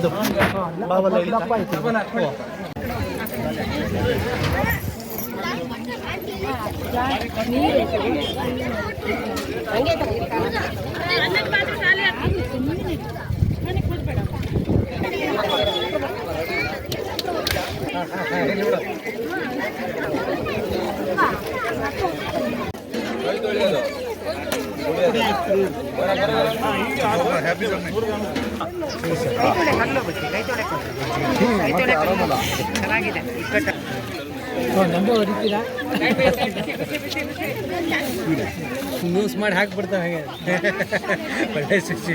ಅದು ಹಾ ಹಾ ಹೇಳಿ ನ್ಯೂಸ್ ಮಾಡಿ ಹಾಕ್ಬಿಡ್ತಾವೆ ಹಾಗೆ ಒಳ್ಳೆ ಶಿಕ್ಷೆ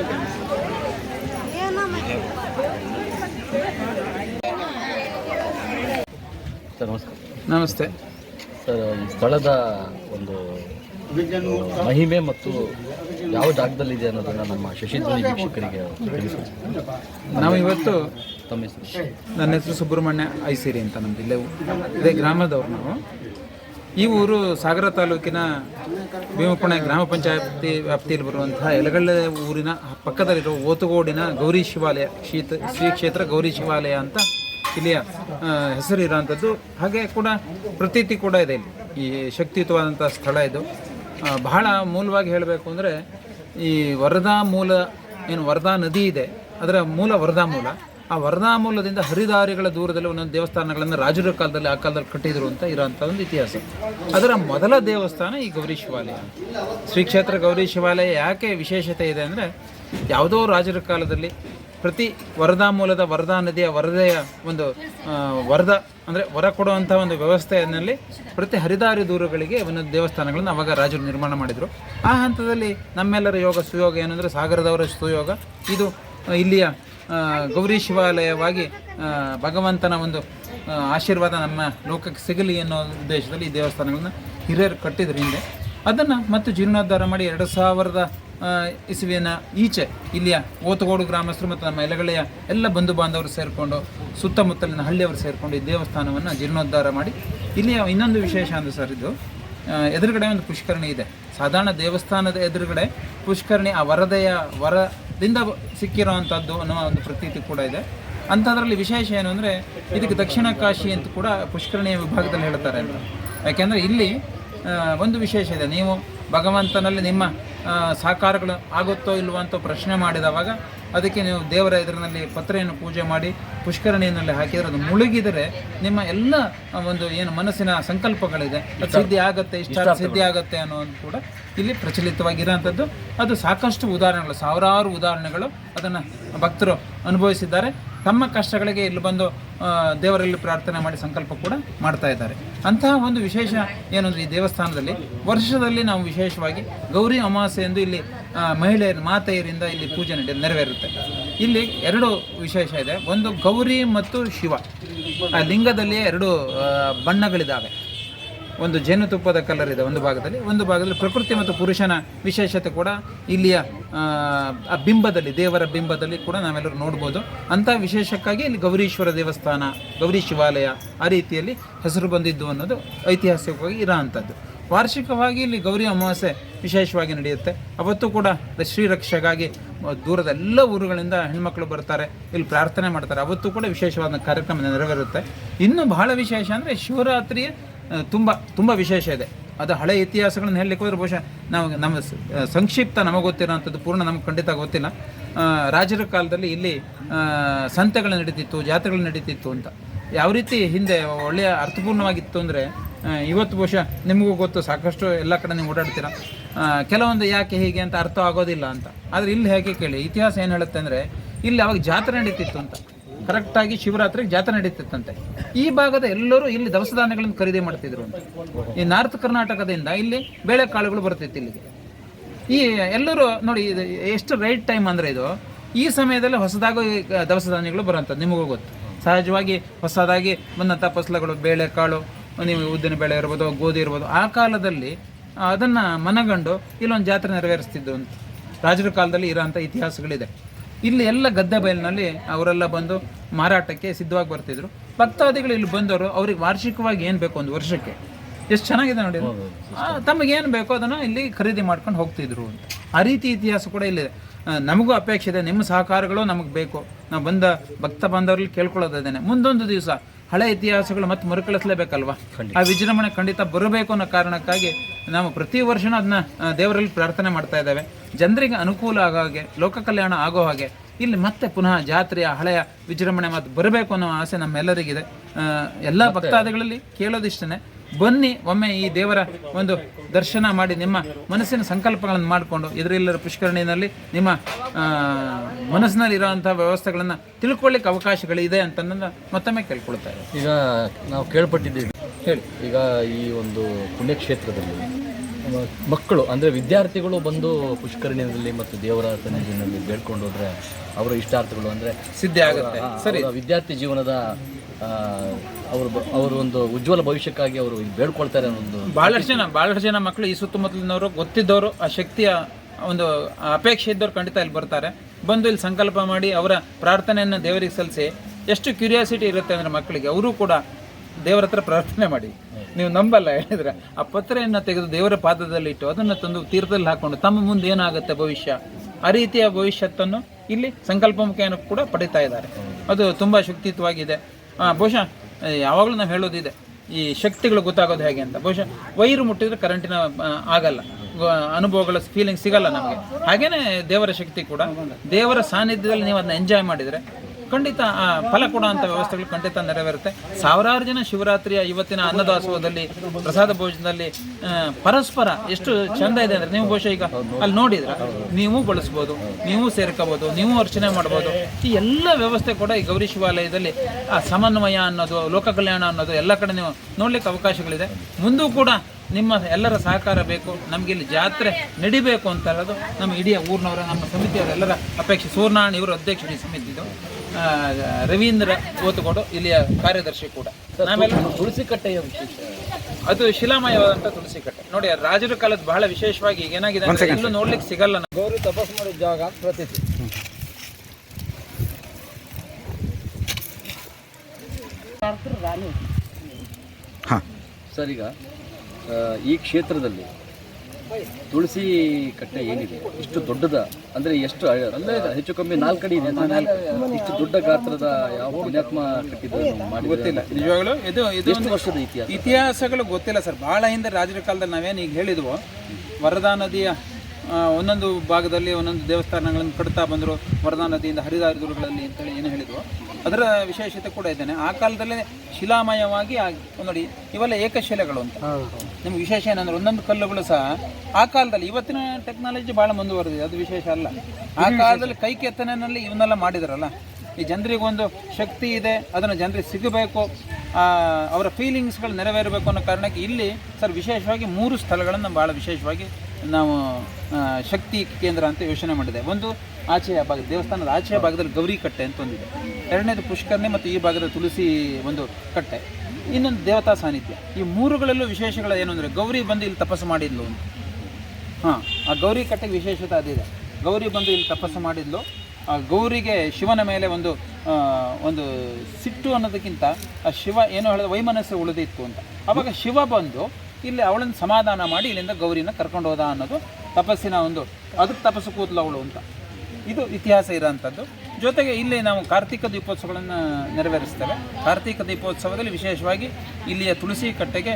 ಸರ್ ನಮಸ್ಕಾರ ನಮಸ್ತೆ. ಸರ್ ಸ್ಥಳದ ಒಂದು ಮಹಿಮೆ ಮತ್ತು ಯಾವ ಜಾಗದಲ್ಲಿದೆ ಅನ್ನೋದನ್ನು ನಮ್ಮ ಶಶಿಧ್ವನಿ ವೀಕ್ಷಕರಿಗೆ ನಾವು ಇವತ್ತು ತಮ್ಮ ಹೆಸರು. ನನ್ನ ಹೆಸರು ಸುಬ್ರಹ್ಮಣ್ಯ ಐಸಿರಿ ಅಂತ ನಮ್ದು ಇಲ್ಲೇ ಇದೇ ಗ್ರಾಮದವ್ರು ನಾವು. ಈ ಊರು ಸಾಗರ ತಾಲೂಕಿನ ಭೀಮಪ್ಪಣ ಗ್ರಾಮ ಪಂಚಾಯತಿ ವ್ಯಾಪ್ತಿಯಲ್ಲಿ ಬರುವಂತಹ ಯಲಗಳ್ಳ ಊರಿನ ಪಕ್ಕದಲ್ಲಿರುವ ಓತುಗೋಡಿನ ಗೌರಿ ಶಿವಾಲಯ ಶೀತ ಶ್ರೀ ಕ್ಷೇತ್ರ ಗೌರಿ ಶಿವಾಲಯ ಅಂತ ಇಲ್ಲಿಯ ಹೆಸರು ಇರೋವಂಥದ್ದು ಹಾಗೆ ಕೂಡ ಪ್ರತೀತಿ ಕೂಡ ಇದೆ ಇಲ್ಲಿ. ಈ ಶಕ್ತಿಯುತವಾದಂಥ ಸ್ಥಳ ಇದು. ಬಹಳ ಮೂಲವಾಗಿ ಹೇಳಬೇಕು ಅಂದರೆ ಈ ವರದಾ ಮೂಲ ಏನು ವರದಾ ನದಿ ಇದೆ, ಅದರ ಮೂಲ ವರದಾ ಮೂಲ ಆ ವರದಾ ಮೂಲದಿಂದ ಹರಿದಾರಿಗಳ ದೂರದಲ್ಲಿ ಒಂದೊಂದು ದೇವಸ್ಥಾನಗಳನ್ನು ರಾಜರ ಕಾಲದಲ್ಲಿ, ಆ ಕಾಲದಲ್ಲಿ ಕಟ್ಟಿದ್ರು ಅಂತ ಇರೋಂಥ ಒಂದು ಇತಿಹಾಸ. ಅದರ ಮೊದಲ ದೇವಸ್ಥಾನ ಈ ಗೌರಿ ಶಿವಾಲಯ. ಶ್ರೀ ಕ್ಷೇತ್ರ ಗೌರಿ ಶಿವಾಲಯ ಯಾಕೆ ವಿಶೇಷತೆ ಇದೆ ಅಂದರೆ ಯಾವುದೋ ರಾಜರ ಕಾಲದಲ್ಲಿ ಪ್ರತಿ ವರದಾ ಮೂಲದ ವರದಾ ನದಿಯ ವರದೆಯ ಒಂದು ವರದ, ಅಂದರೆ ವರ ಕೊಡುವಂಥ ಒಂದು ವ್ಯವಸ್ಥೆಯಲ್ಲಿ ಪ್ರತಿ ಹರಿದಾರಿ ದೂರಗಳಿಗೆ ಒಂದು ದೇವಸ್ಥಾನಗಳನ್ನು ಅವಾಗ ರಾಜರು ನಿರ್ಮಾಣ ಮಾಡಿದರು. ಆ ಹಂತದಲ್ಲಿ ನಮ್ಮೆಲ್ಲರ ಯೋಗ ಸುಯೋಗ ಏನಂದರೆ ಸಾಗರದವರ ಸುಯೋಗ. ಇದು ಇಲ್ಲಿಯ ಗೌರಿ ಶಿವಾಲಯವಾಗಿ ಭಗವಂತನ ಒಂದು ಆಶೀರ್ವಾದ ನಮ್ಮ ಲೋಕಕ್ಕೆ ಸಿಗಲಿ ಅನ್ನೋ ಉದ್ದೇಶದಲ್ಲಿ ಈ ದೇವಸ್ಥಾನಗಳನ್ನು ಹಿರಿಯರು ಕಟ್ಟಿದ್ರಿಂದ ಅದನ್ನು ಮತ್ತು ಜೀರ್ಣೋದ್ಧಾರ ಮಾಡಿ ಎರಡು ಸಾವಿರದ ಇಸುವಿನ ಈಚೆ ಇಲ್ಲಿಯ ಓತಗೋಡು ಗ್ರಾಮಸ್ಥರು ಮತ್ತು ನಮ್ಮ ಎಲೆಗಳೆಯ ಎಲ್ಲ ಬಂಧು ಬಾಂಧವರು ಸೇರಿಕೊಂಡು, ಸುತ್ತಮುತ್ತಲಿನ ಹಳ್ಳಿಯವರು ಸೇರಿಕೊಂಡು ಈ ದೇವಸ್ಥಾನವನ್ನು ಜೀರ್ಣೋದ್ಧಾರ ಮಾಡಿ. ಇಲ್ಲಿಯ ಇನ್ನೊಂದು ವಿಶೇಷ ಅಂದರೆ ಸರ್ ಇದು ಎದುರುಗಡೆ ಒಂದು ಪುಷ್ಕರಣಿ ಇದೆ. ಸಾಧಾರಣ ದೇವಸ್ಥಾನದ ಎದುರುಗಡೆ ಪುಷ್ಕರಣಿ, ಆ ವರದೆಯ ವರದಿಂದ ಸಿಕ್ಕಿರೋವಂಥದ್ದು ಅನ್ನೋ ಒಂದು ಪ್ರತೀತಿ ಕೂಡ ಇದೆ. ಅಂಥದ್ರಲ್ಲಿ ವಿಶೇಷ ಏನು ಅಂದರೆ, ಇದಕ್ಕೆ ದಕ್ಷಿಣ ಕಾಶಿ ಅಂತ ಕೂಡ ಪುಷ್ಕರಣಿಯ ವಿಭಾಗದಲ್ಲಿ ಹೇಳ್ತಾರೆ ಅಂತ. ಯಾಕೆಂದರೆ ಇಲ್ಲಿ ಒಂದು ವಿಶೇಷ ಇದೆ. ನೀವು ಭಗವಂತನಲ್ಲಿ ನಿಮ್ಮ ಸಾಕಾರಗಳು ಆಗುತ್ತೋ ಇಲ್ವೋ ಅಂತ ಪ್ರಶ್ನೆ ಮಾಡಿದವಾಗ ಅದಕ್ಕೆ ನೀವು ದೇವರ ಎದುರಿನಲ್ಲಿ ಪತ್ರೆಯನ್ನು ಪೂಜೆ ಮಾಡಿ ಪುಷ್ಕರಣಿಯಲ್ಲಿ ಹಾಕಿದರೆ ಅದು ಮುಳುಗಿದರೆ ನಿಮ್ಮ ಎಲ್ಲ ಒಂದು ಏನು ಮನಸ್ಸಿನ ಸಂಕಲ್ಪಗಳಿದೆ ಅದು ಸಿದ್ಧಿ ಆಗುತ್ತೆ ಇಷ್ಟ ಸಿದ್ಧಿ ಆಗುತ್ತೆ ಅನ್ನೋದು ಕೂಡ ಇಲ್ಲಿ ಪ್ರಚಲಿತವಾಗಿರೋಂಥದ್ದು. ಅದು ಸಾಕಷ್ಟು ಉದಾಹರಣೆಗಳು ಸಾವಿರಾರು ಉದಾಹರಣೆಗಳು ಅದನ್ನು ಭಕ್ತರು ಅನುಭವಿಸಿದ್ದಾರೆ. ತಮ್ಮ ಕಷ್ಟಗಳಿಗೆ ಇಲ್ಲಿ ಬಂದು ದೇವರಲ್ಲಿ ಪ್ರಾರ್ಥನೆ ಮಾಡಿ ಸಂಕಲ್ಪ ಕೂಡ ಮಾಡ್ತಾ ಇದ್ದಾರೆ. ಅಂತಹ ಒಂದು ವಿಶೇಷ ಏನು ಈ ದೇವಸ್ಥಾನದಲ್ಲಿ ವರ್ಷದಲ್ಲಿ ನಾವು ವಿಶೇಷವಾಗಿ ಗೌರಿ ಅಮಾವಾಸ್ಯೆ ಎಂದು ಇಲ್ಲಿ ಮಹಿಳೆಯರ, ಮಾತೆಯರಿಂದ ಇಲ್ಲಿ ಪೂಜೆ ನಡೆ ನೆರವೇರುತ್ತೆ. ಇಲ್ಲಿ ಎರಡು ವಿಶೇಷ ಇದೆ. ಒಂದು ಗೌರಿ ಮತ್ತು ಶಿವ. ಆ ಲಿಂಗದಲ್ಲಿ ಎರಡು ಬಣ್ಣಗಳಿದ್ದಾವೆ ಒಂದು ಜೇನುತುಪ್ಪದ ಕಲರ್ ಇದೆ ಒಂದು ಭಾಗದಲ್ಲಿ. ಒಂದು ಭಾಗದಲ್ಲಿ ಪ್ರಕೃತಿ ಮತ್ತು ಪುರುಷನ ವಿಶೇಷತೆ ಕೂಡ ಇಲ್ಲಿಯ ಆ, ಬಿಂಬದಲ್ಲಿ ದೇವರ ಬಿಂಬದಲ್ಲಿ ಕೂಡ ನಾವೆಲ್ಲರೂ ನೋಡ್ಬೋದು. ಅಂಥ ವಿಶೇಷಕ್ಕಾಗಿ ಇಲ್ಲಿ ಗೌರೀಶ್ವರ ದೇವಸ್ಥಾನ ಗೌರಿ ಶಿವಾಲಯ ಆ ರೀತಿಯಲ್ಲಿ ಹೆಸರು ಬಂದಿದ್ದು ಅನ್ನೋದು ಐತಿಹಾಸಿಕವಾಗಿ ಇರೋ ವಾರ್ಷಿಕವಾಗಿ ಇಲ್ಲಿ ಗೌರಿ ಅಮಾವಾಸ್ಯೆ ವಿಶೇಷವಾಗಿ ನಡೆಯುತ್ತೆ. ಅವತ್ತು ಕೂಡ ಶ್ರೀರಕ್ಷೆಗಾಗಿ ದೂರದ ಎಲ್ಲ ಊರುಗಳಿಂದ ಹೆಣ್ಮಕ್ಳು ಬರ್ತಾರೆ ಇಲ್ಲಿ ಪ್ರಾರ್ಥನೆ ಮಾಡ್ತಾರೆ. ಅವತ್ತು ಕೂಡ ವಿಶೇಷವಾದ ಕಾರ್ಯಕ್ರಮ ನೆರವೇರುತ್ತೆ. ಇನ್ನೂ ಬಹಳ ವಿಶೇಷ ಅಂದರೆ ಶಿವರಾತ್ರಿಯ ತುಂಬ ತುಂಬ ವಿಶೇಷ ಇದೆ. ಅದು ಹಳೆ ಇತಿಹಾಸಗಳನ್ನು ಹೇಳಲಿಕ್ಕೆ ಹೋದ್ರೆ ಬಹುಶಃ ನಾವು, ನಮ್ಮ ಸಂಕ್ಷಿಪ್ತ ನಮಗೆ ಗೊತ್ತಿರೋವಂಥದ್ದು ಪೂರ್ಣ ನಮಗೆ ಖಂಡಿತ ಗೊತ್ತಿಲ್ಲ. ರಾಜರ ಕಾಲದಲ್ಲಿ ಇಲ್ಲಿ ಸಂತೆಗಳು ನಡೀತಿತ್ತು, ಜಾತ್ರೆಗಳು ನಡೀತಿತ್ತು ಅಂತ. ಯಾವ ರೀತಿ ಹಿಂದೆ ಒಳ್ಳೆಯ ಅರ್ಥಪೂರ್ಣವಾಗಿತ್ತು ಅಂದರೆ ಇವತ್ತು ಬಹುಶಃ ನಿಮಗೂ ಗೊತ್ತು, ಸಾಕಷ್ಟು ಎಲ್ಲ ಕಡೆ ನೀವು ಓಡಾಡ್ತೀರ. ಕೆಲವೊಂದು ಯಾಕೆ ಹೀಗೆ ಅಂತ ಅರ್ಥ ಆಗೋದಿಲ್ಲ ಅಂತ. ಆದರೆ ಇಲ್ಲಿ ಹೇಗೆ ಕೇಳಿ, ಇತಿಹಾಸ ಏನು ಹೇಳುತ್ತೆ ಅಂದರೆ, ಇಲ್ಲಿ ಅವಾಗ ಜಾತ್ರೆ ನಡೀತಿತ್ತು ಅಂತ. ಕರೆಕ್ಟಾಗಿ ಶಿವರಾತ್ರಿಗೆ ಜಾತ್ರೆ ನಡೀತಿತ್ತಂತೆ. ಈ ಭಾಗದ ಎಲ್ಲರೂ ಇಲ್ಲಿ ದವಸ ಧಾನ್ಯಗಳನ್ನು ಖರೀದಿ ಮಾಡ್ತಿದ್ರು ಅಂತ. ಈ ನಾರ್ತ್ ಕರ್ನಾಟಕದಿಂದ ಇಲ್ಲಿ ಬೇಳೆಕಾಳುಗಳು ಬರ್ತಿತ್ತು ಇಲ್ಲಿಗೆ. ಈ ಎಲ್ಲರೂ ನೋಡಿ, ಇದು ಎಷ್ಟು ರೈಟ್ ಟೈಮ್ ಅಂದರೆ ಇದು, ಈ ಸಮಯದಲ್ಲಿ ಹೊಸದಾಗಿ ದವಸ ಧಾನ್ಯಗಳು ಬರೋಂಥದ್ದು ನಿಮಗೂ ಗೊತ್ತು. ಸಹಜವಾಗಿ ಹೊಸದಾಗಿ ಬಂದಂಥ ಫಸಲುಗಳು ಬೇಳೆಕಾಳು ನೀವು ಉದ್ದಿನ ಬೇಳೆ ಇರ್ಬೋದು, ಗೋಧಿ ಇರ್ಬೋದು, ಆ ಕಾಲದಲ್ಲಿ ಅದನ್ನು ಮನಗಂಡು ಇಲ್ಲೊಂದು ಜಾತ್ರೆ ನೆರವೇರಿಸ್ತಿದ್ದು ಅಂತ. ರಾಜರ ಕಾಲದಲ್ಲಿ ಇರೋಂಥ ಇತಿಹಾಸಗಳಿದೆ. ಇಲ್ಲಿ ಎಲ್ಲ ಗದ್ದೆ ಬಯಲಿನಲ್ಲಿ ಅವರೆಲ್ಲ ಬಂದು ಮಾರಾಟಕ್ಕೆ ಸಿದ್ಧವಾಗಿ ಬರ್ತಿದ್ರು. ಭಕ್ತಾದಿಗಳು ಇಲ್ಲಿ ಬಂದವರು ಅವ್ರಿಗೆ ವಾರ್ಷಿಕವಾಗಿ ಏನು ಬೇಕು ಒಂದು ವರ್ಷಕ್ಕೆ? ಎಷ್ಟು ಚೆನ್ನಾಗಿದೆ ನೋಡಿ. ತಮಗೆ ಏನು ತಮಗೇನು ಬೇಕೋ ಅದನ್ನು ಇಲ್ಲಿ ಖರೀದಿ ಮಾಡ್ಕೊಂಡು ಹೋಗ್ತಿದ್ರು ಅಂತ. ಆ ರೀತಿ ಇತಿಹಾಸ ಕೂಡ ಇಲ್ಲಿದೆ ನಮಗೂ ಅಪೇಕ್ಷೆ ಇದೆ. ನಿಮ್ಮ ಸಹಕಾರಗಳು ನಮಗೆ ಬೇಕು. ನಾವು ಬಂದ ಭಕ್ತ ಬಾಂಧವ್ರಲ್ಲಿ ಕೇಳ್ಕೊಳ್ಳೋದೇನೆ ಮುಂದೊಂದು ದಿವಸ ಹಳೆ ಇತಿಹಾಸಗಳು ಮತ್ತೆ ಮರುಕಳಿಸಲೇಬೇಕಲ್ವಾ? ಆ ವಿಜೃಂಭಣೆ ಖಂಡಿತ ಬರಬೇಕು ಅನ್ನೋ ಕಾರಣಕ್ಕಾಗಿ ನಾವು ಪ್ರತಿ ವರ್ಷನೂ ಅದನ್ನ ದೇವರಲ್ಲಿ ಪ್ರಾರ್ಥನೆ ಮಾಡ್ತಾ ಇದ್ದೇವೆ. ಜನರಿಗೆ ಅನುಕೂಲ ಆಗೋ ಹಾಗೆ ಲೋಕ ಕಲ್ಯಾಣ ಆಗೋ ಹಾಗೆ ಇಲ್ಲಿ ಮತ್ತೆ ಪುನಃ ಜಾತ್ರೆಯ ಹಳೆಯ ವಿಜೃಂಭಣೆ ಮತ್ತು ಬರಬೇಕು ಅನ್ನೋ ಆಸೆ ನಮ್ಮೆಲ್ಲರಿಗಿದೆ. ಎಲ್ಲ ಭಕ್ತಾದಿಗಳಲ್ಲಿ ಕೇಳೋದಿಷ್ಟೇ ಬನ್ನಿ ಒಮ್ಮೆ ಈ ದೇವರ ಒಂದು ದರ್ಶನ ಮಾಡಿ ನಿಮ್ಮ ಮನಸ್ಸಿನ ಸಂಕಲ್ಪಗಳನ್ನು ಮಾಡಿಕೊಂಡು ಇದರೆಲ್ಲರ ಪುಷ್ಕರಣಿಯಲ್ಲಿ ನಿಮ್ಮ ಮನಸ್ಸಿನಲ್ಲಿ ಇರೋವಂಥ ವ್ಯವಸ್ಥೆಗಳನ್ನು ತಿಳ್ಕೊಳ್ಳಿಕ್ಕೆ ಅವಕಾಶಗಳಿದೆ ಅಂತ ಮತ್ತೊಮ್ಮೆ ಕೇಳ್ಕೊಳ್ತಾ ಇದ್ದಾರೆ ಈಗ ನಾವು ಕೇಳ್ಪಟ್ಟಿದ್ದೀವಿ. ಹೇಳಿ. ಈಗ ಈ ಒಂದು ಪುಣ್ಯಕ್ಷೇತ್ರದಲ್ಲಿ ಮಕ್ಕಳು ಅಂದರೆ ವಿದ್ಯಾರ್ಥಿಗಳು ಬಂದು ಪುಷ್ಕರಣಿಯಲ್ಲಿ ಮತ್ತು ದೇವರ ಸನ್ನಿಧಿನಲ್ಲಿ ಬೇಡ್ಕೊಂಡು ಹೋದರೆ ಅವರ ಇಷ್ಟಾರ್ಥಗಳು ಅಂದರೆ ಸಿದ್ಧಿ ಆಗುತ್ತೆ. ಸರಿ. ವಿದ್ಯಾರ್ಥಿ ಜೀವನದ ಅವರು ಅವರು ಒಂದು ಉಜ್ವಲ ಭವಿಷ್ಯಕ್ಕಾಗಿ ಅವರು ಬೇಡ್ಕೊಳ್ತಾರೆ ಒಂದು ಬಹಳಷ್ಟು ಜನ ಭಾಳಷ್ಟು ಜನ ಮಕ್ಕಳು ಈ ಸುತ್ತಮುತ್ತಲಿನವರು ಗೊತ್ತಿದ್ದವರು, ಆ ಶಕ್ತಿಯ ಒಂದು ಅಪೇಕ್ಷೆ ಇದ್ದವರು ಖಂಡಿತ ಇಲ್ಲಿ ಬರ್ತಾರೆ. ಬಂದು ಇಲ್ಲಿ ಸಂಕಲ್ಪ ಮಾಡಿ ಅವರ ಪ್ರಾರ್ಥನೆಯನ್ನು ದೇವರಿಗೆ ಸಲ್ಲಿಸಿ, ಎಷ್ಟು ಕ್ಯೂರಿಯಾಸಿಟಿ ಇರುತ್ತೆ ಅಂದರೆ ಮಕ್ಕಳಿಗೆ, ಅವರು ಕೂಡ ದೇವರ ಹತ್ರ ಪ್ರಾರ್ಥನೆ ಮಾಡಿ. ನೀವು ನಂಬಲ್ಲ ಹೇಳಿದ್ರೆ, ಆ ಪತ್ರೆಯನ್ನು ತೆಗೆದು ದೇವರ ಪಾದದಲ್ಲಿ ಇಟ್ಟು ಅದನ್ನು ತಂದು ತೀರ್ಥದಲ್ಲಿ ಹಾಕ್ಕೊಂಡು ತಮ್ಮ ಮುಂದೆ ಏನಾಗುತ್ತೆ ಭವಿಷ್ಯ? ಆ ರೀತಿಯ ಭವಿಷ್ಯತ್ತನ್ನು ಇಲ್ಲಿ ಸಂಕಲ್ಪ ಮುಖೇನ ಕೂಡ ಪಡಿತಾ ಇದ್ದಾರೆ. ಅದು ತುಂಬ ಶಕ್ತಿಯುತವಾಗಿದೆ. ಆ, ಬಹುಶಃ ಯಾವಾಗಲೂ ನಾವು ಹೇಳೋದಿದೆ ಈ ಶಕ್ತಿಗಳು ಗೊತ್ತಾಗೋದು ಹೇಗೆ ಅಂತ. ಬಹುಶಃ ವೈರು ಮುಟ್ಟಿದ್ರೆ ಕರೆಂಟಿನ ಆಗಲ್ಲ. ಅನುಭವಗಳ ಫೀಲಿಂಗ್ ಸಿಗಲ್ಲ ನಮಗೆ. ಹಾಗೇನೆ ದೇವರ ಶಕ್ತಿ ಕೂಡ. ದೇವರ ಸಾನ್ನಿಧ್ಯದಲ್ಲಿ ನೀವು ಅದನ್ನ ಎಂಜಾಯ್ ಮಾಡಿದರೆ ಖಂಡಿತ ಫಲ ಕೊಡುವಂಥ ವ್ಯವಸ್ಥೆಗಳು ಖಂಡಿತ ನೆರವೇರುತ್ತೆ. ಸಾವಿರಾರು ಜನ ಶಿವರಾತ್ರಿಯ ಇವತ್ತಿನ ಅನ್ನದಾಸೋಹದಲ್ಲಿ ಪ್ರಸಾದ ಭೋಜನದಲ್ಲಿ ಪರಸ್ಪರ ಎಷ್ಟು ಚಂದ ಇದೆ ಅಂದರೆ ನೀವು ಬಹುಶಃ ಈಗ ಅಲ್ಲಿ ನೋಡಿದ್ರೆ ನೀವು ಬಳಸ್ಬೋದು ನೀವು ಸೇರ್ಕೋಬೋದು ನೀವು ಅರ್ಚನೆ ಮಾಡ್ಬೋದು. ಈ ಎಲ್ಲ ವ್ಯವಸ್ಥೆ ಕೂಡ ಈ ಗೌರಿ ಶಿವಾಲಯದಲ್ಲಿ ಆ ಸಮನ್ವಯ ಅನ್ನೋದು ಲೋಕ ಕಲ್ಯಾಣ ಅನ್ನೋದು ಎಲ್ಲ ಕಡೆ ನೀವು ನೋಡ್ಲಿಕ್ಕೆ ಅವಕಾಶಗಳಿದೆ. ಮುಂದೂ ಕೂಡ ನಿಮ್ಮ ಎಲ್ಲರ ಸಹಕಾರ ಬೇಕು ನಮಗೆ ಇಲ್ಲಿ ಜಾತ್ರೆ ನಡಿಬೇಕು ಅಂತ ಹೇಳೋದು ನಮ್ಮ ಇಡೀ ಊರಿನವರ ನಮ್ಮ ಸಮಿತಿಯವರೆಲ್ಲರ ಅಪೇಕ್ಷೆ. ಸೂರ್ನಾರಾಯಣ ಇವರು ಅಧ್ಯಕ್ಷರು ಈ ಸಮಿತಿದು. ಆ, ರವೀಂದ್ರ ಓತುಗೋಡು ಇಲ್ಲಿಯ ಕಾರ್ಯದರ್ಶಿ ಕೂಡ. ಆಮೇಲೆ ತುಳಸಿ ಕಟ್ಟೆಯ ವಿಶೇಷ. ಅದು ಶಿಲಾಮಯವಾದಂಥ ತುಳಸಿ ಕಟ್ಟೆ ನೋಡಿ ರಾಜರ ಕಾಲದ ಬಹಳ ವಿಶೇಷವಾಗಿ ಈಗ ಏನಾಗಿದೆ ಅಂದ್ರೆ ಎಲ್ಲೂ ನೋಡ್ಲಿಕ್ಕೆ ಸಿಗಲ್ಲ ಗೌರಿ ತಪಸ್ ಮಾಡಿದ ಜಾಗ ಅಂತ ಪ್ರತೀತಿ ಸರ್ ಈಗ ಆ, ಈ ಕ್ಷೇತ್ರದಲ್ಲಿ ತುಳಸಿ ಕಟ್ಟೆ ಏನಿದೆ? ಇಷ್ಟು ದೊಡ್ಡದ ಅಂದ್ರೆ ಎಷ್ಟು ಅಲ್ಲೇ ಅಂದ್ರೆ ಹೆಚ್ಚು ಕಮ್ಮಿ ನಾಲ್ಕು ಅಡಿ ಇದೆ. ಇಷ್ಟು ದೊಡ್ಡ ಗಾತ್ರದ ಯಾವ ಪುಣ್ಯಾತ್ಮ ಕಟ್ಟಿದ್ದು ಮಾಡಿ ಗೊತ್ತಿಲ್ಲ. ನಿಜವಾಗ್ಲೂ ಇದು ಇದು ಎಷ್ಟು ವರ್ಷದ ಇತಿಹಾಸ? ಇತಿಹಾಸಗಳು ಗೊತ್ತಿಲ್ಲ ಸರ್. ಬಹಳ ಹಿಂದೆ ರಾಜರ ಕಾಲದಲ್ಲಿ ನಾವೇನು ಈಗ ಹೇಳಿದ್ವು ವರದಾ ನದಿಯ ಒಂದೊಂದು ಭಾಗದಲ್ಲಿ ಒಂದೊಂದು ದೇವಸ್ಥಾನಗಳನ್ನು ಕಟ್ತಾ ಬಂದರು. ವರದಾ ನದಿಯಿಂದ ಹರಿದಾರಿದುರುಗಳಲ್ಲಿ ಅಂತೇಳಿ ಏನು ಹೇಳಿದ್ರು. ಅದರ ವಿಶೇಷತೆ ಕೂಡ ಇದ್ದಾನೆ. ಆ ಕಾಲದಲ್ಲೇ ಶಿಲಾಮಯವಾಗಿ ಆಗಿ ನೋಡಿ ಇವೆಲ್ಲ ಏಕಶಿಲೆಗಳು ಅಂತ. ನಿಮ್ಗೆ ವಿಶೇಷ ಏನಂದ್ರೆ ಒಂದೊಂದು ಕಲ್ಲುಗಳು ಸಹ ಆ ಕಾಲದಲ್ಲಿ ಇವತ್ತಿನ ಟೆಕ್ನಾಲಜಿ ಭಾಳ ಮುಂದುವರೆದಿದೆ. ಅದು ವಿಶೇಷ ಅಲ್ಲ. ಆ ಕಾಲದಲ್ಲಿ ಕೈ ಕೆತ್ತನೆಯಲ್ಲಿ ಇವನ್ನೆಲ್ಲ ಮಾಡಿದಾರಲ್ಲ. ಈ ಜನರಿಗೆ ಒಂದು ಶಕ್ತಿ ಇದೆ ಅದನ್ನು ಜನರಿಗೆ ಸಿಗಬೇಕು. ಅವರ ಫೀಲಿಂಗ್ಸ್ಗಳು ನೆರವೇರಬೇಕು ಅನ್ನೋ ಕಾರಣಕ್ಕೆ ಇಲ್ಲಿ ಸರ್ ವಿಶೇಷವಾಗಿ ಮೂರು ಸ್ಥಳಗಳನ್ನು ಭಾಳ ವಿಶೇಷವಾಗಿ ನಾವು ಶಕ್ತಿ ಕೇಂದ್ರ ಅಂತ ಯೋಚನೆ ಮಾಡಿದೆ. ಒಂದು ಆಚೆಯ ಭಾಗ ದೇವಸ್ಥಾನದ ಆಚೆಯ ಭಾಗದಲ್ಲಿ ಗೌರಿ ಕಟ್ಟೆ ಅಂತ ಒಂದಿದೆ. ಎರಡನೇದು ಪುಷ್ಕರಣೆ ಮತ್ತು ಈ ಭಾಗದ ತುಳಸಿ ಒಂದು ಕಟ್ಟೆ. ಇನ್ನೊಂದು ದೇವತಾ ಸಾನ್ನಿಧ್ಯ. ಈ ಮೂರುಗಳಲ್ಲೂ ವಿಶೇಷಗಳು ಏನು ಅಂದರೆ ಗೌರಿ ಬಂದು ಇಲ್ಲಿ ತಪಸ್ಸು ಮಾಡಿದ್ಲು ಅಂತ. ಹಾಂ ಆ ಗೌರಿ ಕಟ್ಟೆಗೆ ವಿಶೇಷತೆ ಅದಿದೆ ಗೌರಿ ಬಂದು ಇಲ್ಲಿ ತಪಸ್ಸು ಮಾಡಿದ್ಲು. ಆ ಗೌರಿಗೆ ಶಿವನ ಮೇಲೆ ಒಂದು ಒಂದು ಸಿಟ್ಟು ಅನ್ನೋದಕ್ಕಿಂತ ಆ ಶಿವ ಏನು ಹೇಳಿದ ವೈಮನಸ್ಸು ಉಳಿದಿತ್ತು ಅಂತ. ಅವಾಗ ಶಿವ ಬಂದು ಇಲ್ಲಿ ಅವಳನ್ನು ಸಮಾಧಾನ ಮಾಡಿ ಇಲ್ಲಿಂದ ಗೌರಿನ ಕರ್ಕೊಂಡು ಹೋದ ಅನ್ನೋದು ತಪಸ್ಸಿನ ಒಂದು ಅದಕ್ಕೆ ತಪಸ್ಸು ಕೂದಲು ಅವಳು ಅಂತ. ಇದು ಇತಿಹಾಸ ಇರೋಂಥದ್ದು. ಜೊತೆಗೆ ಇಲ್ಲಿ ನಾವು ಕಾರ್ತಿಕ ದೀಪೋತ್ಸವಗಳನ್ನು ನೆರವೇರಿಸ್ತೇವೆ. ಕಾರ್ತಿಕ ದೀಪೋತ್ಸವದಲ್ಲಿ ವಿಶೇಷವಾಗಿ ಇಲ್ಲಿಯ ತುಳಸಿ ಕಟ್ಟೆಗೆ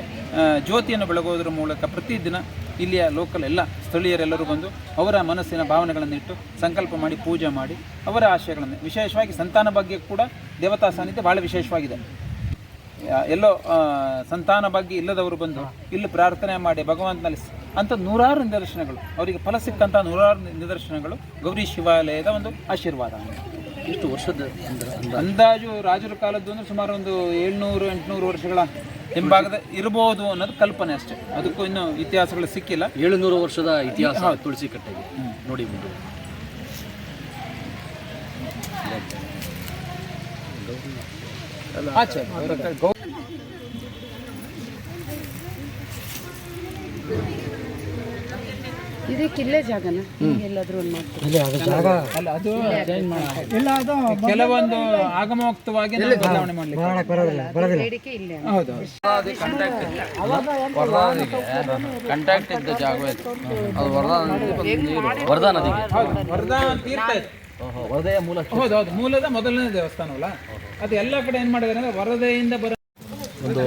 ಜ್ಯೋತಿಯನ್ನು ಬೆಳಗೋದ್ರ ಮೂಲಕ ಪ್ರತಿದಿನ ಇಲ್ಲಿಯ ಲೋಕಲ್ ಎಲ್ಲ ಸ್ಥಳೀಯರೆಲ್ಲರೂ ಬಂದು ಅವರ ಮನಸ್ಸಿನ ಭಾವನೆಗಳನ್ನು ಇಟ್ಟು ಸಂಕಲ್ಪ ಮಾಡಿ, ಪೂಜೆ ಮಾಡಿ ಅವರ ಆಶಯಗಳನ್ನು ವಿಶೇಷವಾಗಿ ಸಂತಾನ ಬಗ್ಗೆ ಕೂಡ ದೇವತಾ ಸಾನ್ನಿಧ್ಯ ಭಾಳ ವಿಶೇಷವಾಗಿದೆ. ಎಲ್ಲೋ ಸಂತಾನ ಭಾಗ್ಯ ಇಲ್ಲದವರು ಬಂದು ಇಲ್ಲಿ ಪ್ರಾರ್ಥನೆ ಮಾಡಿ ಭಗವಂತನಲ್ಲಿ ಅಂತ ನೂರಾರು ನಿದರ್ಶನಗಳು. ಅವರಿಗೆ ಫಲ ಸಿಕ್ಕಂಥ ನೂರಾರು ನಿದರ್ಶನಗಳು. ಗೌರಿ ಶಿವಾಲಯದ ಒಂದು ಆಶೀರ್ವಾದ. ಎಷ್ಟು ವರ್ಷದ ಅಂದಾಜು? ಅಂದಾಜು ರಾಜರ ಕಾಲದ್ದು ಅಂದ್ರೆ ಸುಮಾರು ಒಂದು ಏಳ್ನೂರು ಎಂಟುನೂರು ವರ್ಷಗಳ ಹಿಂಭಾಗದ ಇರಬಹುದು ಅನ್ನೋದು ಕಲ್ಪನೆ ಅಷ್ಟೇ. ಅದಕ್ಕೂ ಇನ್ನೂ ಇತಿಹಾಸಗಳು ಸಿಕ್ಕಿಲ್ಲ. ಏಳುನೂರು ವರ್ಷದ ಇತಿಹಾಸ ತುಳಸಿ ಕಟ್ಟೆಗೆ ನೋಡಿ ಮುಂದೆ ಆಚೆ. ಜಾಗನ? ಎಲ್ಲಾದ್ರೂ ಒಂದು ಮಾಡ್ತೀವಿ ಅಲ್ಲ ಅದು ಕೆಲವೊಂದು ಆಗಮೋಕ್ತವಾಗಿ ಬದಲಾವಣೆ ಮಾಡ್ಲಿಕ್ಕೆ ಇಲ್ಲೇ ಹೌದು ಕಂಟ್ಯಾಕ್ಟ್ ಇದ್ದ ಜಾಗ ಇದು. ಅದು ವರದಾ ನದಿ ಬಂದು ನೀರು. ವರದಾ ನದಿಗೆ ವರದಾ ತೀರ್ಥ ವರದೆಯ ಮೂಲ ಹೌದು ಹೌದು. ಮೂಲದ ಮೊದಲನೇ ದೇವಸ್ಥಾನವಲ್ಲ? ಅದು ಎಲ್ಲ ಕಡೆ ಏನು ಮಾಡಿದ್ದಾರೆ ಅಂದ್ರೆ ವರದೆಯಿಂದ ಬರೋ ಒಂದು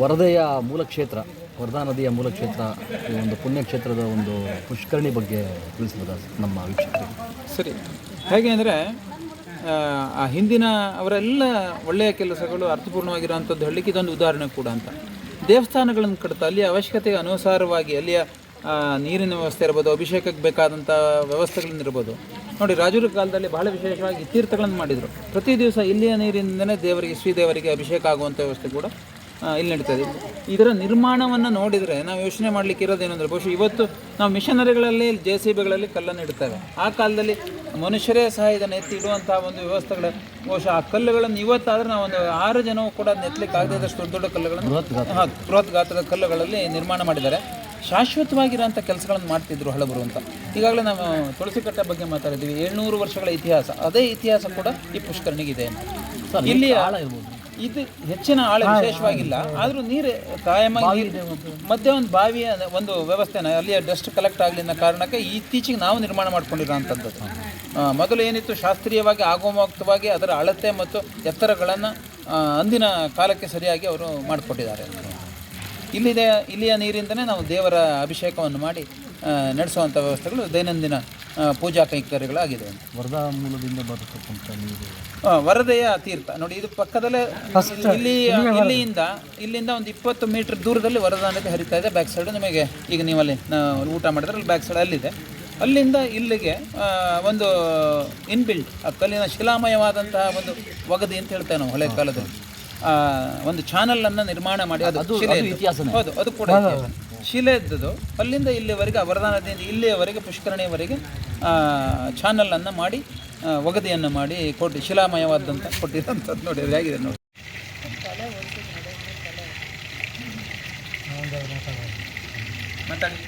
ವರದೆಯ ಮೂಲ ಕ್ಷೇತ್ರ ವರದಾ ನದಿಯ ಮೂಲ ಕ್ಷೇತ್ರ ಈ ಒಂದು ಪುಣ್ಯಕ್ಷೇತ್ರದ ಒಂದು ಪುಷ್ಕರಣಿ ಬಗ್ಗೆ ತಿಳಿಸಬಹುದಾ ನಮ್ಮ ವೀಕ್ಷಕರಿಗೆ? ಸರಿ. ಹೇಗೆ ಅಂದರೆ ಆ ಹಿಂದಿನ ಅವರೆಲ್ಲ ಒಳ್ಳೆಯ ಕೆಲಸಗಳು ಅರ್ಥಪೂರ್ಣವಾಗಿರುವಂಥದ್ದು ಹೇಳಲಿಕ್ಕೆ ಇದೊಂದು ಉದಾಹರಣೆ ಕೂಡ ಅಂತ. ದೇವಸ್ಥಾನಗಳನ್ನು ಕಟ್ತಾ ಅಲ್ಲಿಯ ಅವಶ್ಯಕತೆಗೆ ಅನುಸಾರವಾಗಿ ಅಲ್ಲಿಯ ನೀರಿನ ವ್ಯವಸ್ಥೆ ಇರ್ಬೋದು ಅಭಿಷೇಕಕ್ಕೆ ಬೇಕಾದಂಥ ವ್ಯವಸ್ಥೆಗಳನ್ನಿರ್ಬೋದು ನೋಡಿ ರಾಜರ ಕಾಲದಲ್ಲಿ ಬಹಳ ವಿಶೇಷವಾಗಿ ತೀರ್ಥಗಳನ್ನು ಮಾಡಿದರು. ಪ್ರತಿ ದಿವಸ ಇಲ್ಲಿಯ ನೀರಿಂದನೇ ದೇವರಿಗೆ ಶ್ರೀದೇವರಿಗೆ ಅಭಿಷೇಕ ಆಗುವಂಥ ವ್ಯವಸ್ಥೆ ಕೂಡ ಇಲ್ಲಿ ನಡೀತದೆ ಇದರ ನಿರ್ಮಾಣವನ್ನು ನೋಡಿದರೆ ನಾವು ಯೋಚನೆ ಮಾಡಲಿಕ್ಕೆ ಇರೋದೇನೆಂದರೆ ಬಹುಶಃ ಇವತ್ತು ನಾವು ಮಿಷನರಿಗಳಲ್ಲಿ ಜೆ ಸಿ ಬಿಗಳಲ್ಲಿ ಕಲ್ಲನ್ನು ಇಡ್ತೇವೆ. ಆ ಕಾಲದಲ್ಲಿ ಮನುಷ್ಯರೇ ಸಹ ಇದನ್ನು ಎತ್ತಿ ಇಡುವಂಥ ಒಂದು ವ್ಯವಸ್ಥೆಗಳ ಬಹುಶಃ ಆ ಕಲ್ಲುಗಳನ್ನು ಇವತ್ತಾದರೆ ನಾವು ಒಂದು ಆರು ಜನವು ಕೂಡ ನೆತ್ತಲಿಕ್ಕೆ ಆಗದಷ್ಟು ದೊಡ್ಡ ದೊಡ್ಡ ಕಲ್ಲುಗಳನ್ನು ಬೃಹತ್ ಗಾತ್ರದ ಕಲ್ಲುಗಳಲ್ಲಿ ನಿರ್ಮಾಣ ಮಾಡಿದ್ದಾರೆ. ಶಾಶ್ವತವಾಗಿರೋಂಥ ಕೆಲಸಗಳನ್ನು ಮಾಡ್ತಿದ್ರು ಹಳಬರು ಅಂತ. ಈಗಾಗಲೇ ನಾವು ತುಳಸಿ ಕಟ್ಟೆ ಬಗ್ಗೆ ಮಾತಾಡಿದ್ವಿ ಏಳ್ನೂರು ವರ್ಷಗಳ ಇತಿಹಾಸ. ಅದೇ ಇತಿಹಾಸ ಕೂಡ ಈ ಪುಷ್ಕರಣಿಗಿದೆ ಇಲ್ಲಿ ಇದು ಹೆಚ್ಚಿನ ಆಳ ವಿಶೇಷವಾಗಿಲ್ಲ. ಆದರೂ ನೀರು ಕಾಯಮಾಗಿ ಮಧ್ಯ ಒಂದು ಬಾವಿಯ ಒಂದು ವ್ಯವಸ್ಥೆನ ಅಲ್ಲಿಯ ಡಸ್ಟ್ ಕಲೆಕ್ಟ್ ಆಗಲಿ ಅನ್ನೋ ಕಾರಣಕ್ಕೆ ಇತ್ತೀಚೆಗೆ ನಾವು ನಿರ್ಮಾಣ ಮಾಡ್ಕೊಂಡಿರೋಂಥದ್ದು. ಮೊದಲು ಏನಿತ್ತು? ಶಾಸ್ತ್ರೀಯವಾಗಿ ಆಗೋಮೋಕ್ತವಾಗಿ ಅದರ ಅಳತೆ ಮತ್ತು ಎತ್ತರಗಳನ್ನು ಅಂದಿನ ಕಾಲಕ್ಕೆ ಸರಿಯಾಗಿ ಅವರು ಮಾಡಿಕೊಟ್ಟಿದ್ದಾರೆ. ಇಲ್ಲಿದೆ ಇಲ್ಲಿಯ ನೀರಿಂದನೇ ನಾವು ದೇವರ ಅಭಿಷೇಕವನ್ನು ಮಾಡಿ ನಡೆಸುವಂಥ ವ್ಯವಸ್ಥೆಗಳು ದೈನಂದಿನ ಪೂಜಾ ಕೈಂಕರ್ಯಗಳಾಗಿದೆ ವರದಾ ಮೂಲದಿಂದ ಬರತಕ್ಕಂಥ ನೀರು. ವರದೆಯ ತೀರ್ಥ. ನೋಡಿ ಇದು ಪಕ್ಕದಲ್ಲೇ ಇಲ್ಲಿ ಇಲ್ಲಿಯಿಂದ ಇಲ್ಲಿಂದ ಒಂದು ಇಪ್ಪತ್ತು ಮೀಟರ್ ದೂರದಲ್ಲಿ ವರದಾ ನದಿ ಹರಿತಾ ಇದೆ. ಬ್ಯಾಕ್ ಸೈಡ್ ನಿಮಗೆ ಈಗ ನೀವು ಅಲ್ಲಿ ಊಟ ಮಾಡಿದ್ರೆ ಅಲ್ಲಿ ಬ್ಯಾಕ್ ಸೈಡ್ ಅಲ್ಲಿದೆ. ಅಲ್ಲಿಂದ ಇಲ್ಲಿಗೆ ಒಂದು ಇನ್ಬಿಲ್ಟ್ ಆ ಕಲ್ಲಿನ ಶಿಲಾಮಯವಾದಂತಹ ಒಂದು ಒಗದಿ ಅಂತ ಹೇಳ್ತೇವೆ ನಾವು ಹಳೆ ಕಾಲದಲ್ಲಿ. ಒಂದು ಚಾನಲನ್ನು ಅನ್ನ ನಿರ್ಮಾಣ ಮಾಡಿ ಅದು. ಹೌದು ಅದು ಕೂಡ. ಶಿಲೆ ಇದ್ದದ್ದು. ಅಲ್ಲಿಂದ ಇಲ್ಲಿವರೆಗೆ ವರದಾನದಿಂದ ವರದಾ ನದಿಯಿಂದ ಇಲ್ಲಿಯವರೆಗೆ ಪುಷ್ಕರಣಿಯವರೆಗೆ ಚಾನಲ್ ಅನ್ನ ಮಾಡಿ ಒಗದಿಯನ್ನು ಮಾಡಿ ಕೊಟ್ಟು ಶಿಲಾಮಯವಾದಂಥ ಕೊಟ್ಟಿರೋಂಥದ್ದು ನೋಡಿ ಅದು ಹೇಗಿದೆ ನೋಡಿ. ಮಾತಾಡಿ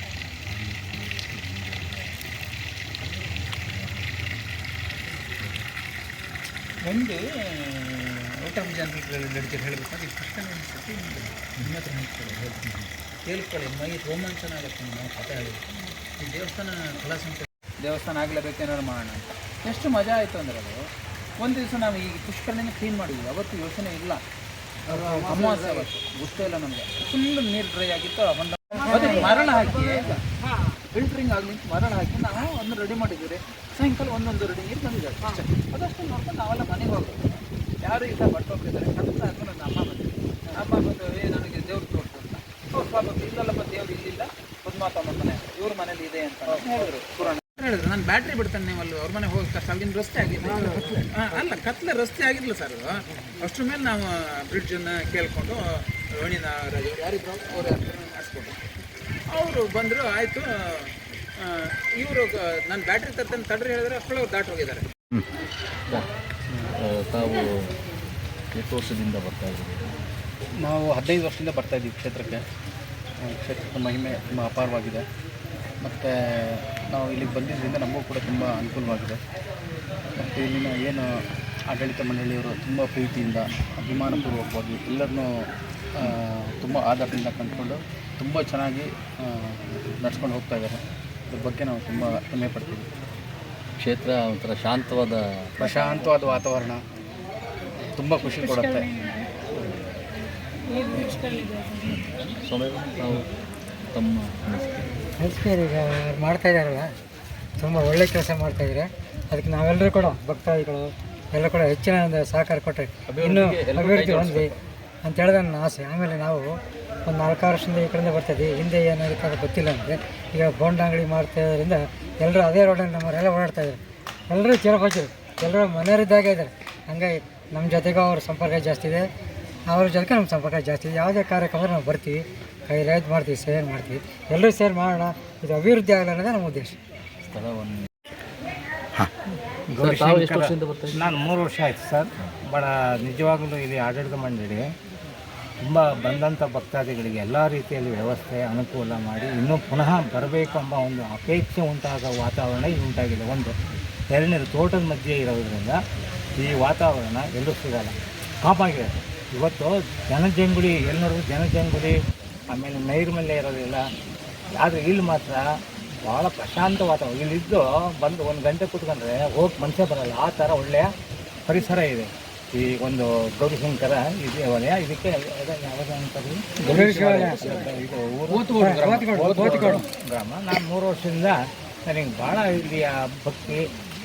ಒಂದು ಆಫ್ ಜನರಲ್ ನಡೀತಾರೆ ಹೇಳಬೇಕಾದ್ರೆ ಪುಸ್ತಕ ಒಂದು ಸತಿ ನಿಮ್ಮ ಹತ್ರ ನಿಂತ್ಕೊಳ್ಳಿ, ಹೇಳ್ತೀನಿ. ಕೇಳ್ಕೊಳ್ಳಿ ಮೈ ರೋಮಾಂಚನ ಆಗುತ್ತೆ ನಾವು ಕಥೆ ಹೇಳಿ ಈ ದೇವಸ್ಥಾನ ಕಲಾಸಂತೆ ದೇವಸ್ಥಾನ ಆಗಲೇಬೇಕೇನಾದ್ರು ಮಾಡೋಣ ಅಂತ. ಎಷ್ಟು ಮಜಾ ಆಯಿತು ಅಂದರೆ ಅದು, ಒಂದು ದಿವಸ ನಾವು ಈ ಪುಷ್ಕರಣಿನ ಕ್ಲೀನ್ ಮಾಡಿದ್ವಿ. ಅವತ್ತು ಯೋಚನೆ ಇಲ್ಲ. ಅಮಾವಾಸ್ಯ ಅವತ್ತು. ಗೊತ್ತೇ ಇಲ್ಲ ನಮಗೆ. ಫುಲ್ ನೀರು ಡ್ರೈ ಆಗಿತ್ತು ಹೊಂಡ ಅದಕ್ಕೆ ಮರಳು ಹಾಕಿ, ಫಿಲ್ಟ್ರಿಂಗ್ ಆಗಲಿ ಮರಳ ಹಾಕಿ ನಾವು ಅದನ್ನ ರೆಡಿ ಮಾಡಿದ್ದೀವಿ ಸಾಯಂಕಾಲ ಒಂದೊಂದು ರೆಡಿ ನೀರು ಬಂದಿದ್ದಾರೆ ಅದಷ್ಟು ನೋಡ್ಕೊಂಡು ನಾವೆಲ್ಲ ಮನೆಗೆ ಹೋಗ್ಬೇಕು. ಯಾರು ಇಲ್ಲ ಬಟ್ ಅಂತ ಆದ್ಮೇಲೆ ನನ್ನ ಅಮ್ಮ ಬಂದಿದೆ ಅಮ್ಮ ಬಂದು ಏ ನನಗೆ ದೇವ್ರು ತೋರಿಸು ಅಂತ. ತೋರಿಸ್ಬಾರ್ದು ಇಲ್ಲಲ್ಲಪ್ಪ ದೇವ್ರು ಇಲ್ಲಿಲ್ಲ. ಪದ್ಮಾತ ಮನೆ ಇವ್ರ ಮನೇಲಿ ಇದೆ ಅಂತ ಹೇಳಿದ್ರು. ಪುರಾಣ. ಹೇಳಿದ್ರು ನಾನು ಬ್ಯಾಟ್ರಿ ಬಿಡ್ತೇನೆ ನೀವು ಅಲ್ಲಿ ಅವ್ರ ಮನೆ ಹೋಗಿ ಅಲ್ಲಿನ ರಸ್ತೆ ಆಗಿಲ್ಲ. ಹಾ, ಅಲ್ಲ ಕತ್ಲೆ ರಸ್ತೆ ಆಗಿರಲಿಲ್ಲ ಸರ್ ಅದು. ಅಷ್ಟ್ರ ಮೇಲೆ ನಾವು ಬ್ರಿಡ್ಜನ್ನು ಕೇಳ್ಕೊಂಡು ರೋಣಿನ ರಾಜ ಯಾರಿದ್ರು ಅವ್ರ ಹಾಸ್ಕೊಂಡು ಅವರು ಬಂದರು ಆಯಿತು ಇವರು ನಾನು ಬ್ಯಾಟ್ರಿ ತರ್ತೇನೆ ತಡ್ರಿ ಹೇಳಿದ್ರೆ ಅಷ್ಟೊಳಗೆ ದಾಟಿ ಹೋಗಿದ್ದಾರೆ. ತಾವು ಎಷ್ಟು ವರ್ಷದಿಂದ ಬರ್ತಾ ಇದ್ದೀರಿ? ನಾವು ಹದಿನೈದು ವರ್ಷದಿಂದ ಬರ್ತಾ ಇದ್ದೀವಿ ಕ್ಷೇತ್ರಕ್ಕೆ. ಕ್ಷೇತ್ರದ ಮಹಿಮೆ ತುಂಬ ಅಪಾರವಾಗಿದೆ. ಮತ್ತು ನಾವು ಇಲ್ಲಿಗೆ ಬಂದಿದ್ದರಿಂದ ನಮಗೂ ಕೂಡ ತುಂಬ ಅನುಕೂಲವಾಗಿದೆ. ಮತ್ತು ಇಲ್ಲಿನ ಏನು ಆಡಳಿತ ಮಂಡಳಿಯವರು ತುಂಬ ಪ್ರೀತಿಯಿಂದ, ಅಭಿಮಾನಪೂರ್ವಕವಾಗಿ ಎಲ್ಲರನ್ನೂ ತುಂಬ ಆಧಾರದಿಂದ ಕಂಡುಕೊಂಡು ತುಂಬ ಚೆನ್ನಾಗಿ ನಡ್ಸ್ಕೊಂಡು ಹೋಗ್ತಾ ಇದ್ದಾರೆ. ಇದ್ರ ಬಗ್ಗೆ ನಾವು ತುಂಬ ಹೆಮ್ಮೆ ಪಡ್ತೀವಿ ಕ್ಷೇತ್ರ ಒಂಥರ ಶಾಂತವಾದ ಪ್ರಶಾಂತವಾದ ವಾತಾವರಣ. ತುಂಬ ಖುಷಿ ಕೊಡುತ್ತೆ. ತಮ್ಮ ಅನಿಸಿಕೆ ಹೆಲ್ತ್ಕೇರ್ ಈಗ ಅವ್ರು ಮಾಡ್ತಾ ಇದ್ದಾರಲ್ಲ ತುಂಬ ಒಳ್ಳೆ ಕೆಲಸ ಮಾಡ್ತಾ ಇದ್ದಾರೆ ಅದಕ್ಕೆ ನಾವೆಲ್ಲರೂ ಕೂಡ ಭಕ್ತಾದಿಗಳು ಎಲ್ಲ ಕೂಡ ಹೆಚ್ಚಿನ ಒಂದು ಸಹಕಾರ ಕೊಟ್ಟರೆ ಇನ್ನೂ ಅಭಿವೃದ್ಧಿ ಹೊಂದಿ ಅಂತ ಹೇಳಿದ ನನ್ನ ಆಸೆ. ಆಮೇಲೆ ನಾವು ಒಂದು ನಾಲ್ಕು ವರ್ಷದಿಂದ ಈ ಕಡೆಯಿಂದ ಬರ್ತಾಯಿದ್ವಿ ಹಿಂದೆ ಏನಾಗುತ್ತೆ ಅದು ಗೊತ್ತಿಲ್ಲ ನಮಗೆ. ಈಗ ಬೋಂಡ ಅಂಗಡಿ ಮಾಡ್ತಾ ಇರೋದ್ರಿಂದ ಎಲ್ಲರೂ ಅದೇ ರೋಡಲ್ಲಿ ನಮ್ಮವರೆಲ್ಲ ಓಡಾಡ್ತಾ ಇದ್ದಾರೆ. ಎಲ್ಲರೂ ಚಿರಪಚ್ಚರು ಎಲ್ಲರೂ ಮನೆಯವರಿದ್ದಾಗೆ ಇದ್ದಾರೆ. ಹಂಗಾಗಿ ನಮ್ಮ ಜೊತೆಗೂ ಅವ್ರ ಸಂಪರ್ಕ ಜಾಸ್ತಿ ಇದೆ. ಅವ್ರ ಜೊತೆಗೆ ನಮ್ಮ ಸಂಪರ್ಕ ಜಾಸ್ತಿ ಇದೆ. ಯಾವುದೇ ಕಾರ್ಯಕ್ರಮ ನಾವು ಬರ್ತೀವಿ. ಕೈ ಕೈಲಾಯ್ದು ಮಾಡ್ತೀವಿ ಸೇರ್ ಮಾಡ್ತೀವಿ. ಎಲ್ಲರೂ ಸೇರ್ ಮಾಡೋಣ. ಇದು ಅಭಿವೃದ್ಧಿ ಆಗಲ್ಲ ಅನ್ನೋದೇ ನಮ್ಮ ಉದ್ದೇಶ. ನಾನು ಮೂರು ವರ್ಷ ಆಯಿತು ಸರ್. ಭಾಳ ನಿಜವಾಗಲೂ ಇಲ್ಲಿ ಆಡಳಿತ ಮಂಡಳಿ ತುಂಬ ಬಂದಂಥ ಭಕ್ತಾದಿಗಳಿಗೆ ಎಲ್ಲ ರೀತಿಯಲ್ಲಿ ವ್ಯವಸ್ಥೆ ಅನುಕೂಲ ಮಾಡಿ ಇನ್ನೂ ಪುನಃ ಬರಬೇಕು ಎಂಬ ಒಂದು ಅಪೇಕ್ಷೆ ಉಂಟಾದ ವಾತಾವರಣ ಇಲ್ಲಿ ಉಂಟಾಗಿದೆ. ಒಂದು ಎರಡನೇದು ತೋಟದ ಮಧ್ಯೆ ಇರೋದ್ರಿಂದ ಈ ವಾತಾವರಣ ಎಲ್ಲೂ ಸಿಗೋಲ್ಲ. ಕಾಪಾಗಿದೆ ಇವತ್ತು ಜನಜಂಗುಳಿ ಎಲ್ಲಿ ನೋಡಿದ್ರು ಜನಜಂಗುಳಿ, ಆಮೇಲೆ ನೈರ್ಮಲ್ಯ ಇರೋದಿಲ್ಲ ಆದರೆ ಇಲ್ಲಿ ಮಾತ್ರ ಭಾಳ ಪ್ರಶಾಂತ ವಾತಾವರಣ. ಇಲ್ಲಿದ್ದು ಬಂದು ಒಂದು ಗಂಟೆ ಕೂತ್ಕೊಂಡ್ರೆ ಹೋಗಿ ಮನುಷ್ಯ ಬರಲ್ಲ. ಆ ಥರ ಒಳ್ಳೆಯ ಪರಿಸರ ಇದೆ. ಈ ಒಂದು ಗೌರಿಶಂಕರ ಇದೆ ವಲಯ ಇದಕ್ಕೆ? ಇದು ಊರು. ಗ್ರಾಮ. ನಾನು ಮೂರು ವರ್ಷದಿಂದ ನನಗೆ ಭಾಳ ಇಲ್ಲಿಯ ಭಕ್ತಿ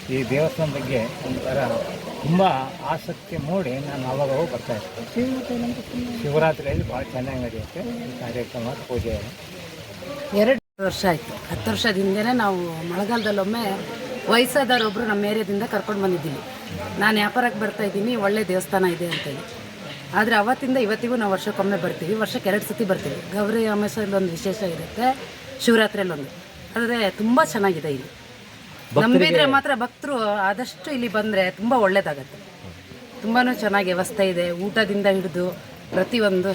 ಈ ದೇವಸ್ಥಾನದ ಬಗ್ಗೆ ಒಂಥರ ತುಂಬ ಆಸಕ್ತಿ ಮೂಡಿ ನಾನು ಅವಾಗ ಹೋಗಿ ಬರ್ತಾ ಇರ್ತೀನಿ ಶಿವರಾತ್ರಿಯಲ್ಲಿ ಭಾಳ ಚೆನ್ನಾಗಿ ನಡೆಯುತ್ತೆ ಕಾರ್ಯಕ್ರಮ ಪೂಜೆ ಎರಡು ವರ್ಷ ಆಯಿತು. ಹತ್ತು ವರ್ಷದಿಂದನೇ ನಾವು ಮಳೆಗಾಲದಲ್ಲೊಮ್ಮೆ ವಯಸ್ಸಾದವರೊಬ್ಬರು ನಮ್ಮ ಏರಿಯಾದಿಂದ ಕರ್ಕೊಂಡು ಬಂದಿದ್ದೀನಿ ನಾನು ವ್ಯಾಪಾರಕ್ಕೆ ಬರ್ತಾ ಇದ್ದೀನಿ ಒಳ್ಳೆ ದೇವಸ್ಥಾನ ಇದೆ ಅಂತೇಳಿ. ಆದರೆ ಅವತ್ತಿಂದ ಇವತ್ತಿಗೂ ನಾವು ವರ್ಷಕ್ಕೊಮ್ಮೆ ಬರ್ತೀವಿ ವರ್ಷಕ್ಕೆ ಎರಡು ಸತಿ ಬರ್ತೀವಿ. ಗೌರಿ ಅಮಾವಾಸ್ಯಲ್ಲಿ ಒಂದು ವಿಶೇಷ ಇರುತ್ತೆ ಶಿವರಾತ್ರಿಯಲ್ಲಿ ಒಂದು. ಆದರೆ ತುಂಬ ಚೆನ್ನಾಗಿದೆ ಇಲ್ಲಿ. ನಂಬಿದ್ರೆ ಮಾತ್ರ ಭಕ್ತರು ಆದಷ್ಟು ಇಲ್ಲಿ ಬಂದರೆ ತುಂಬ ಒಳ್ಳೆಯದಾಗತ್ತೆ ತುಂಬಾ ಚೆನ್ನಾಗಿ ವ್ಯವಸ್ಥೆ ಇದೆ ಊಟದಿಂದ ಹಿಡಿದು ಪ್ರತಿಯೊಂದು